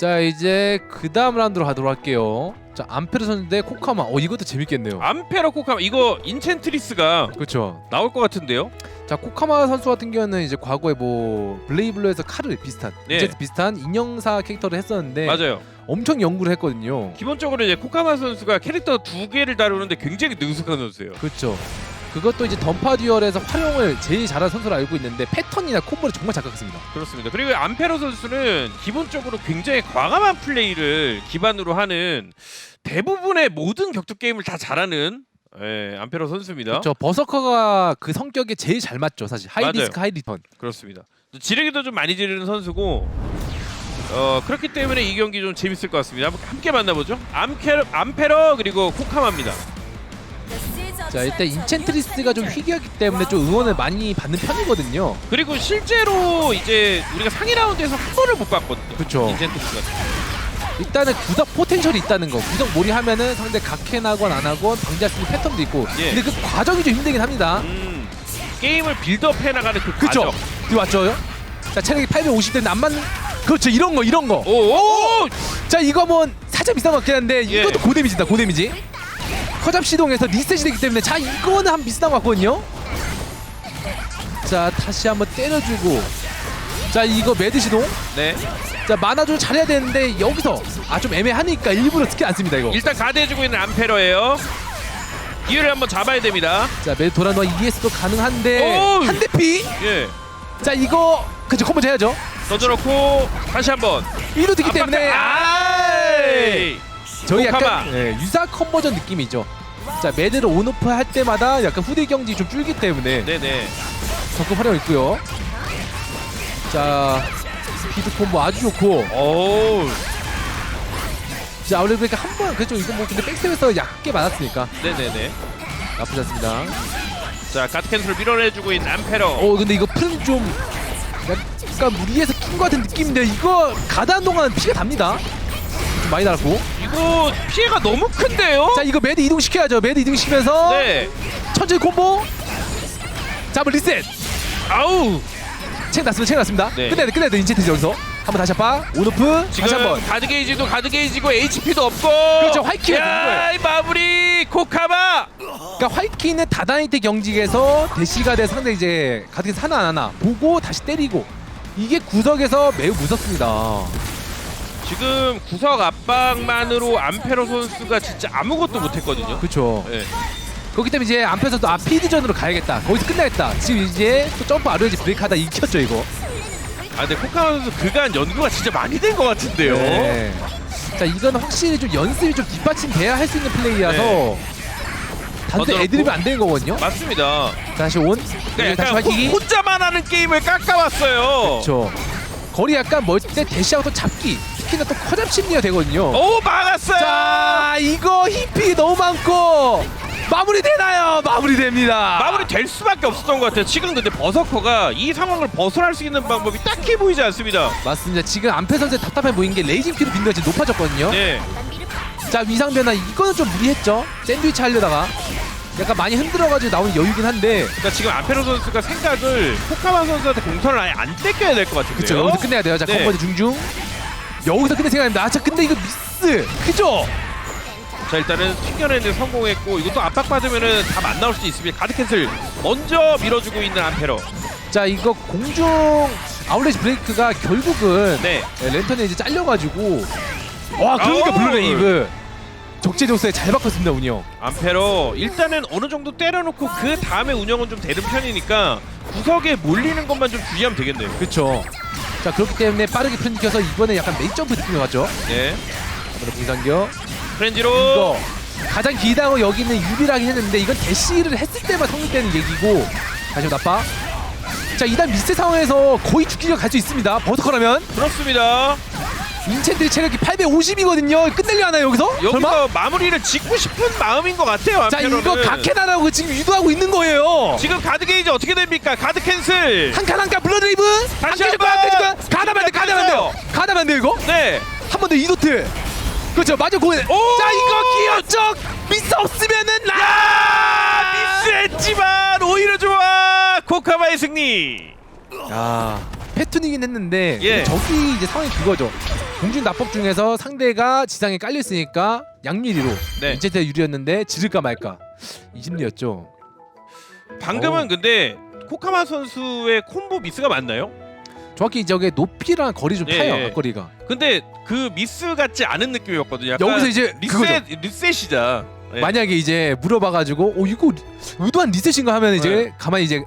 자 이제 그 다음 라운드로 가도록 할게요. 자 암페르 선수 대 코카마. 어 이것도 재밌겠네요. 암페로 코카마 이거 인챈트리스가 그렇죠. 나올 것 같은데요? 자 코카마 선수 같은 경우는 이제 과거에 뭐 블레이블루에서 칼을 비슷한 네. 이제 비슷한 인형사 캐릭터를 했었는데 맞아요. 엄청 연구를 했거든요. 기본적으로 이제 코카마 선수가 캐릭터 두 개를 다루는데 굉장히 능숙한 선수예요. 그렇죠. 그것도 이제 던파 듀얼에서 활용을 제일 잘하는 선수로 알고 있는데 패턴이나 콤보를 정말 잘각습니다 그렇습니다. 그리고 암페로 선수는 기본적으로 굉장히 과감한 플레이를 기반으로 하는 대부분의 모든 격투 게임을 다 잘하는 예, 암페로 선수입니다. 그렇죠. 버서커가 그 성격에 제일 잘 맞죠, 사실. 하이 맞아요. 리스크 하이 리턴. 그렇습니다. 지르기도 좀 많이 지르는 선수고 어 그렇기 때문에 이 경기 좀 재밌을 것 같습니다. 함께 만나보죠. 암케 암페러 그리고 코카마입니다. 자, 일단 인챈트리스가 좀 희귀하기 때문에 좀 응원을 많이 받는 편이거든요. 그리고 실제로 이제 우리가 상위 라운드에서 한 번을 못 봤거든요. 그쵸. 인젠트스가. 일단은 구석 포텐셜이 있다는 거. 구석 몰이 하면은 상대 각해나건 안 하건 방지할 수 있는 패턴도 있고. 예. 근데 그 과정이 좀 힘들긴 합니다. 음, 게임을 빌드업해 나가는 그 그쵸? 과정. 들어왔죠? 자, 체력이 850대인데 안 맞는 그렇죠. 이런 거, 이런 거. 오오 자, 이거 뭐 살짝 비싼 것 같긴 한데 예. 이것도 고데미지다, 고데미지. 커잡 시동에서 리셋이 되기 때문에 자, 이거는 한 비슷한 것 같거든요. 자, 다시 한번 때려주고. 자, 이거 매드 시동. 네. 자, 만화 좀 잘해야 되는데 여기서 아 좀 애매하니까 일부러 스킬 안 씁니다, 이거. 일단 가드해주고 있는 암페러예요. 기회를 한번 잡아야 됩니다. 자, 매드 도란노 ES도 가능한데 오우. 한 대 피. 예. 자, 이거 그쵸 콤보 해야죠. 던져놓고 다시 한번. 이로 되기 때문에 아이. 저희. 약간 예, 유사 컨버전 느낌이죠. 자, 매드를 온오프 할 때마다 약간 후대 경지 좀 줄기 때문에 네네. 적극 활용 있고요. 자, 피드 콤보 아주 좋고. 오. 자, 아무래도 그러니까 한번 그렇죠. 이거 뭐 근데 백스텝에서 얕게 맞았으니까 네네네. 나쁘지 않습니다. 자 가드 캔슬 밀어내주고 있는 암페러. 어, 근데 이거 프는 좀 약간 무리해서 푼것 같은 느낌인데 이거 가다 한 동안 피가 답니다. 좀 많이 달았고. 이거 피해가 너무 큰데요? 자, 이거 매드 이동시켜야죠. 매드 이동시키면서 네. 천천히 콤보. 자, 한번 리셋. 아우. 책 났습니다. 책 났습니다. 네. 끝내야 돼. 끝내야 돼. 인체트 여기서. 한번 다시 아빠. 온오프. 지금 다시 한번. 가드 게이지도 가드 게이지고 HP도 없고. 그렇죠, 화이트가 되는 거예요. 야, 이 마무리 코카마. 그러니까 화이키는 다다이트 경직에서 대시가 돼 상대 이제 가득해서 하나 안 하나 보고 다시 때리고 이게 구석에서 매우 무섭습니다. 지금 구석 압박만으로 암페로 선수가 진짜 아무것도 못했거든요. 그렇죠. 네. 그렇기 때문에 이제 안페서도 아 피드전으로 가야겠다. 거기서 끝내겠다. 지금 이제 또 점프 아르지 브레이크하다 익혔죠 이거. 아 근데 코카마 선수 그간 연구가 진짜 많이 된 것 같은데요. 네. 자 이건 확실히 좀 연습이 좀 뒷받침돼야 할 수 있는 플레이라서 네. 단순 던져놓고. 애드립이 안 되는 거거든요. 맞습니다. 다시 온. 그러니까 여기 다시 약간. 호, 혼자만 하는 게임을 깎아왔어요. 그렇죠. 거리 약간 멀때 대시하고 또 잡기. 특히나 또 커잡 심리가 되거든요. 오 막았어요. 자 이거 힙이 너무 많고 마무리 되나요? 마무리 됩니다. 마무리 될 수밖에 없었던 것 같아요. 지금 근데 버서커가 이 상황을 벗어날 수 있는 방법이 딱히 보이지 않습니다. 맞습니다. 지금 안페 선수의 답답해 보인 게 레이징 큐로 빈도가 지금 높아졌거든요. 네. 자 위상 변화 이거는 좀 무리했죠. 샌드위치 하려다가 약간 많이 흔들어가지고 나오는 여유긴 한데 그러니까 지금 아페로 선수가 생각을 포카만 선수한테 공선을 아예 안 뺏겨야 될 것 같은데요. 그쵸 여기서 끝내야 돼요. 자 네. 컴버드 중중 여기서 끝낼 생각입니다. 아, 자 근데 이거 미스 그죠? 자 일단은 튕겨내는 데 성공했고 이것도 압박 받으면은 답안 나올 수도 있습니다. 가드 캔슬 먼저 밀어주고 있는 암페로. 자 이거 공중 아울렛 브레이크가 결국은 네. 네, 랜턴에 이제 잘려가지고 와 그러니까 아우. 블루레이브 적재적소에 잘 바꿨습니다 운영. 암페로 일단은 어느 정도 때려놓고 그 다음에 운영은 좀 되는 편이니까 구석에 몰리는 것만 좀 주의하면 되겠네요. 그렇죠. 자 그렇기 때문에 빠르게 편집해서 이번에 약간 메이 점프 느낌이 왔죠. 네. 아무래도 공상격 프렌지로 이거 가장 길다고 여기는 유리하긴 했는데 이건 대시를 했을 때만 성립되는 얘기고 다시 나빠. 자 이단 미스 상황에서 거의 죽기가 갈 수 있습니다. 버터커라면 그렇습니다. 인첸들이 체력이 850이거든요. 끝내려 하나요 여기서? 여기서 설마? 마무리를 짓고 싶은 마음인 것 같아요. 자. 이거 각해나라고 지금 유도하고 있는 거예요. 지금 가드 게이지 어떻게 됩니까? 가드 캔슬. 한 칸 한 칸 블러드레이브 한 다시 칸 한번! 돼요 이거? 네. 한 번 더 이도트. 그렇죠 맞아 고자 오! 이거 기어적 미스 없으면은 라. 아, 미스했지만 오히려 좋아 코카마의 승리. 야 패턴이긴 했는데 예. 저기 이제 상황이 그거죠. 공중 납법 중에서 상대가 지상에 깔려 있으니까 양미리로 네. 인체태 유리였는데 지를까 말까 이 심리였죠. 방금은 어우. 근데 코카마 선수의 콤보 미스가 맞나요? 정확히 저게 높이랑 거리 좀 예, 타요 예. 앞거리가. 근데 그 미스 같지 않은 느낌이었거든요. 약간 여기서 이제 그거죠. 리셋 리셋이자. 예. 만약에 이제 물어봐가지고 오 이거 리- 의도한 리셋인가 하면 이제 네. 가만히 이제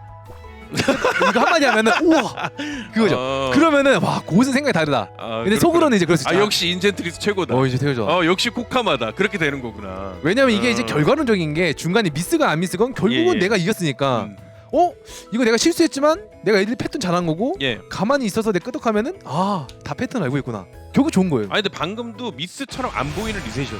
이거 한마디 하면은 우와 그거죠. 어. 그러면은 와 그것은 생각이 다르다. 아, 근데 그렇구나. 속으로는 이제 그럴 수 있다. 아 역시 인젠트리스 최고다. 어 이제 되죠. 어 역시 코카마다 그렇게 되는 거구나. 왜냐면 이게 어. 이제 결과론적인 게 중간에 미스가 안 미스건 결국은 예, 예. 내가 이겼으니까 음. 어 이거 내가 실수했지만 내가 애들 패턴 잘한 거고 예. 가만히 있어서 내 끄덕하면은 아 다 패턴 알고 있구나 결국 좋은 거예요 아니 근데 방금도 미스처럼 안 보이는 리셋이었어요.